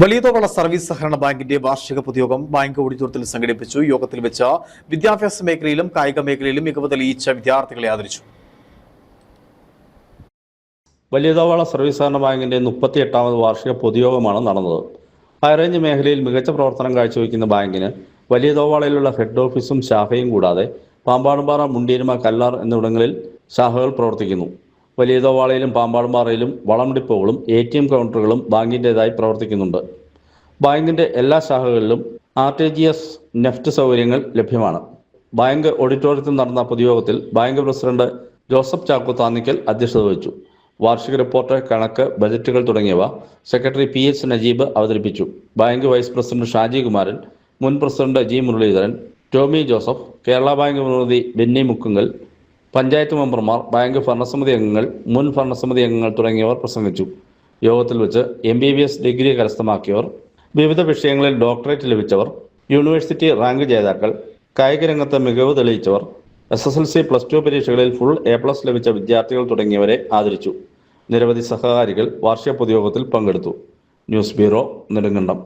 വലിയതോവള service സഹകരണ ബാങ്കിന്റെ വാർഷിക പൊതുയോഗം ബാങ്ക് ഓഡിറ്റോറിയത്തിൽ സംഘടിപ്പിച്ചു. യോഗത്തിൽ വെച്ച് വിദ്യാഭ്യാസ മേഖലയിലും കായിക മേഖലയിലും മികവ് തെളിയിച്ച വിദ്യാർത്ഥികളെ ആദരിച്ചു. വലിയതോള സർവീസ് സഹകരണ ബാങ്കിന്റെ മുപ്പത്തി എട്ടാമത് വാർഷിക പൊതുയോഗമാണ് നടന്നത്. ഹൈറേഞ്ച് മേഖലയിൽ മികച്ച പ്രവർത്തനം കാഴ്ചവെക്കുന്ന ബാങ്കിന് വലിയതോവാളയിലുള്ള ഹെഡ് ഓഫീസും ശാഖയും കൂടാതെ പാമ്പാടുംപാറ മുണ്ടീരുമ കല്ലാർ എന്നിവിടങ്ങളിൽ ശാഖകൾ പ്രവർത്തിക്കുന്നു. വലിയതോവാളയിലും പാമ്പാടുംപാറയിലും വളം ഡിപ്പോകളും എ ടി എം കൗണ്ടറുകളും ബാങ്കിന്റെതായി പ്രവർത്തിക്കുന്നുണ്ട്. ബാങ്കിന്റെ എല്ലാ ശാഖകളിലും R T G S NEFT സൗകര്യങ്ങൾ ലഭ്യമാണ്. ബാങ്ക് ഓഡിറ്റോറിയത്തിൽ നടന്ന പൊതുയോഗത്തിൽ bank president Joseph Chacko Thannickal അധ്യക്ഷത വഹിച്ചു. വാർഷിക റിപ്പോർട്ട് കണക്ക് ബജറ്റുകൾ തുടങ്ങിയവ സെക്രട്ടറി പി എച്ച് നജീബ് അവതരിപ്പിച്ചു. Bank vice president Shaji Kumaran മുൻ president G Muraleedharan Tomy Joseph Kerala bank പ്രതിനിധി ബെന്നി മുക്കുങ്കൽ പഞ്ചായത്ത് മെമ്പർമാർ ബാങ്ക് ഭരണസമിതി അംഗങ്ങൾ മുൻ ഭരണസമിതി അംഗങ്ങൾ തുടങ്ങിയവർ പ്രസംഗിച്ചു. യോഗത്തിൽ വെച്ച് M B B S degree കരസ്ഥമാക്കിയവർ വിവിധ വിഷയങ്ങളിൽ ഡോക്ടറേറ്റ് ലഭിച്ചവർ യൂണിവേഴ്സിറ്റി റാങ്ക് ജേതാക്കൾ കായിക രംഗത്ത് മികവ് തെളിയിച്ചവർ S S L C plus two പരീക്ഷകളിൽ ഫുൾ എ പ്ലസ് ലഭിച്ച വിദ്യാർത്ഥികൾ തുടങ്ങിയവരെ ആദരിച്ചു. നിരവധി സഹകാരികൾ വാർഷിക പൊതുയോഗത്തിൽ പങ്കെടുത്തു. News bureau Nedumkandam.